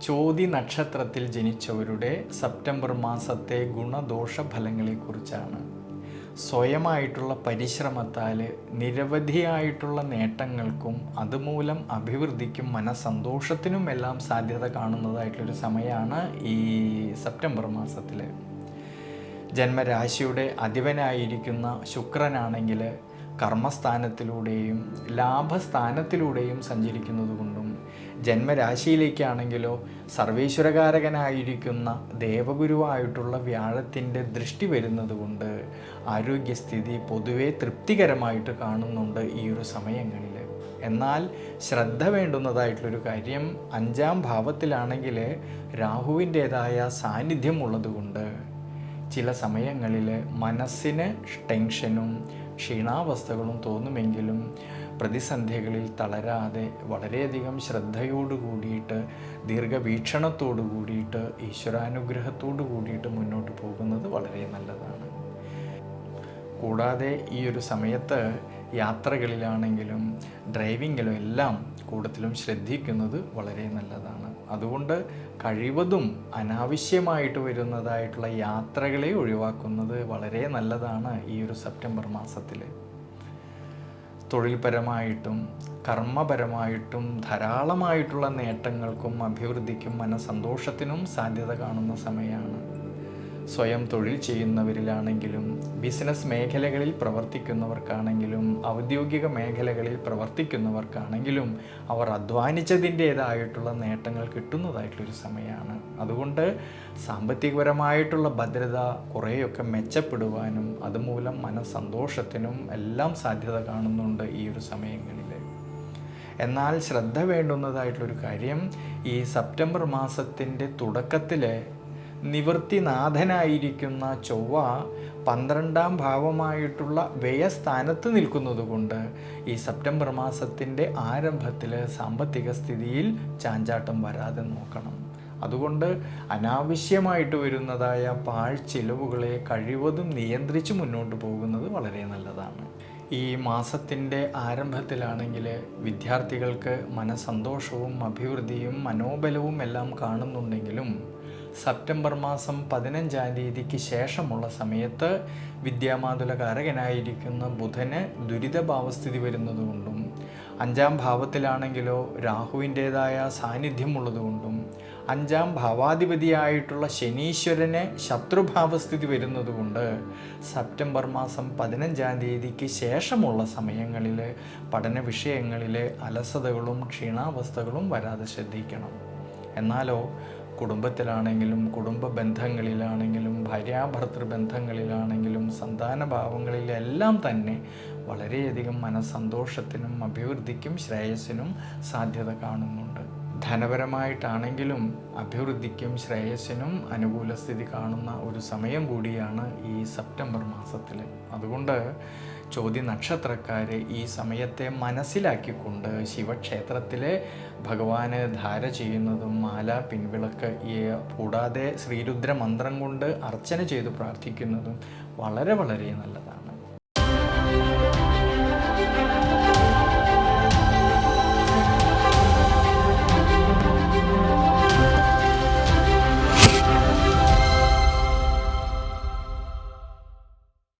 ചോതി നക്ഷത്രത്തിൽ ജനിച്ചവരുടെ സെപ്റ്റംബർ മാസത്തെ ഗുണദോഷ ഫലങ്ങളെക്കുറിച്ചാണ് സ്വയമായിട്ടുള്ള പരിശ്രമത്താൽ നിരവധിയായിട്ടുള്ള നേട്ടങ്ങൾക്കും അതുമൂലം അഭിവൃദ്ധിക്കും മനസന്തോഷത്തിനും എല്ലാം സാധ്യത കാണുന്നതായിട്ടുള്ളൊരു സമയമാണ് ഈ സെപ്റ്റംബർ മാസത്തിൽ ജന്മരാശിയുടെ അധിപനായിരിക്കുന്ന ശുക്രനാണെങ്കിൽ കർമ്മസ്ഥാനത്തിലൂടെയും ലാഭസ്ഥാനത്തിലൂടെയും സഞ്ചരിക്കുന്നതുകൊണ്ടും ജന്മരാശിയിലേക്കാണെങ്കിലോ സർവീശ്വരകാരകനായിരിക്കുന്ന ദേവഗുരുവായിട്ടുള്ള വ്യാഴത്തിന്റെ ദൃഷ്ടി വരുന്നതുകൊണ്ട് ആരോഗ്യസ്ഥിതി പൊതുവെ തൃപ്തികരമായിട്ട് കാണുന്നുണ്ട് ഈ ഒരു സമയങ്ങളിൽ. എന്നാൽ ശ്രദ്ധ വേണ്ടുന്നതായിട്ടുള്ളൊരു കാര്യം അഞ്ചാം ഭാവത്തിലാണെങ്കിൽ രാഹുവിന്റേതായ സാന്നിധ്യം ഉള്ളതുകൊണ്ട് ചില സമയങ്ങളിൽ മനസ്സിന് ടെൻഷനും ക്ഷീണാവസ്ഥകളും തോന്നുമെങ്കിലും പ്രതിസന്ധികളിൽ തളരാതെ വളരെയധികം ശ്രദ്ധയോടു കൂടിയിട്ട് ദീർഘവീക്ഷണത്തോടു കൂടിയിട്ട് ഈശ്വരാനുഗ്രഹത്തോടു കൂടിയിട്ട് മുന്നോട്ട് പോകുന്നത് വളരെ നല്ലതാണ്. കൂടാതെ ഈ ഒരു സമയത്ത് യാത്രകളിലാണെങ്കിലും ഡ്രൈവിങ്ങിലും എല്ലാം കൂടുതലും ശ്രദ്ധിക്കുന്നത് വളരെ നല്ലതാണ്. അതുകൊണ്ട് കഴിവതും അനാവശ്യമായിട്ട് വരുന്നതായിട്ടുള്ള യാത്രകളെ ഒഴിവാക്കുന്നത് വളരെ നല്ലതാണ് ഈ ഒരു സെപ്റ്റംബർ മാസത്തിൽ. തൊഴിൽപരമായിട്ടും കർമ്മപരമായിട്ടും ധാരാളമായിട്ടുള്ള നേട്ടങ്ങൾക്കും അഭിവൃദ്ധിക്കും മനസന്തോഷത്തിനും സാധ്യത കാണുന്ന സമയമാണ്. സ്വയം തൊഴിൽ ചെയ്യുന്നവരിലാണെങ്കിലും ബിസിനസ് മേഖലകളിൽ പ്രവർത്തിക്കുന്നവർക്കാണെങ്കിലും ഔദ്യോഗിക മേഖലകളിൽ പ്രവർത്തിക്കുന്നവർക്കാണെങ്കിലും അവർ അധ്വാനിച്ചതിന്റേതായിട്ടുള്ള നേട്ടങ്ങൾ കിട്ടുന്നതായിട്ടുള്ളൊരു സമയമാണ്. അതുകൊണ്ട് സാമ്പത്തികപരമായിട്ടുള്ള ഭദ്രത കുറേയൊക്കെ മെച്ചപ്പെടുവാനും അതുമൂലം മനസ്സന്തോഷത്തിനും എല്ലാം സാധ്യത കാണുന്നുണ്ട് ഈ ഒരു സമയങ്ങളിൽ. എന്നാൽ ശ്രദ്ധ വേണ്ടുന്നതായിട്ടുള്ളൊരു കാര്യം ഈ സെപ്റ്റംബർ മാസത്തിന്റെ തുടക്കത്തിൽ നിവൃത്തിനാഥനായിരിക്കുന്ന ചൊവ്വ പന്ത്രണ്ടാം ഭാവമായിട്ടുള്ള വ്യയസ്ഥാനത്ത് നിൽക്കുന്നതുകൊണ്ട് ഈ സെപ്റ്റംബർ മാസത്തിന്റെ ആരംഭത്തിൽ സാമ്പത്തിക സ്ഥിതിയിൽ ചാഞ്ചാട്ടം വരാതെ നോക്കണം. അതുകൊണ്ട് അനാവശ്യമായിട്ട് വരുന്നതായ പാഴ് ചിലവുകളെ കഴിവതും നിയന്ത്രിച്ച് മുന്നോട്ട് പോകുന്നത് വളരെ നല്ലതാണ്. ഈ മാസത്തിന്റെ ആരംഭത്തിലാണെങ്കിൽ വിദ്യാർത്ഥികൾക്ക് മനസന്തോഷവും അഭിവൃദ്ധിയും മനോബലവും എല്ലാം കാണുന്നുണ്ടെങ്കിലും സെപ്റ്റംബർ മാസം പതിനഞ്ചാം തീയതിക്ക് ശേഷമുള്ള സമയത്ത് വിദ്യാമാതുലകാരകനായിരിക്കുന്ന ബുധന് ദുരിതഭാവസ്ഥിതി വരുന്നതുകൊണ്ടും അഞ്ചാം ഭാവത്തിലാണെങ്കിലോ രാഹുവിന്റേതായ സാന്നിധ്യമുള്ളതുകൊണ്ടും അഞ്ചാം ഭാവാധിപതിയായിട്ടുള്ള ശനീശ്വരന് ശത്രുഭാവസ്ഥിതി വരുന്നതുകൊണ്ട് സെപ്റ്റംബർ മാസം പതിനഞ്ചാം തീയതിക്ക് ശേഷമുള്ള സമയങ്ങളിൽ പഠന വിഷയങ്ങളിൽ അലസതകളും ക്ഷീണാവസ്ഥകളും വരാതെ ശ്രദ്ധിക്കണം. എന്നാലോ കുടുംബത്തിലാണെങ്കിലും കുടുംബ ബന്ധങ്ങളിലാണെങ്കിലും ഭാര്യാഭർത്തൃ ബന്ധങ്ങളിലാണെങ്കിലും സന്താന ഭാവങ്ങളിലെല്ലാം തന്നെ വളരെയധികം മനസ്സന്തോഷത്തിനും അഭിവൃദ്ധിക്കും ശ്രേയസ്സിനും സാധ്യത കാണുന്നുണ്ട്. ധനപരമായിട്ടാണെങ്കിലും അഭിവൃദ്ധിക്കും ശ്രേയസ്സിനും അനുകൂല സ്ഥിതി കാണുന്ന ഒരു സമയം കൂടിയാണ് ഈ സെപ്റ്റംബർ മാസത്തിൽ അതുകൊണ്ട് ചോദ്യ നക്ഷത്രക്കാരെ ഈ സമയത്തെ മനസ്സിലാക്കിക്കൊണ്ട് ശിവക്ഷേത്രത്തിലെ ഭഗവാന് ധാര ചെയ്യുന്നതും മാല പിൻവിളക്ക് കൂടാതെ ശ്രീരുദ്ര മന്ത്രം കൊണ്ട് അർച്ചന ചെയ്ത് പ്രാർത്ഥിക്കുന്നതും വളരെ വളരെ നല്ലതാണ്.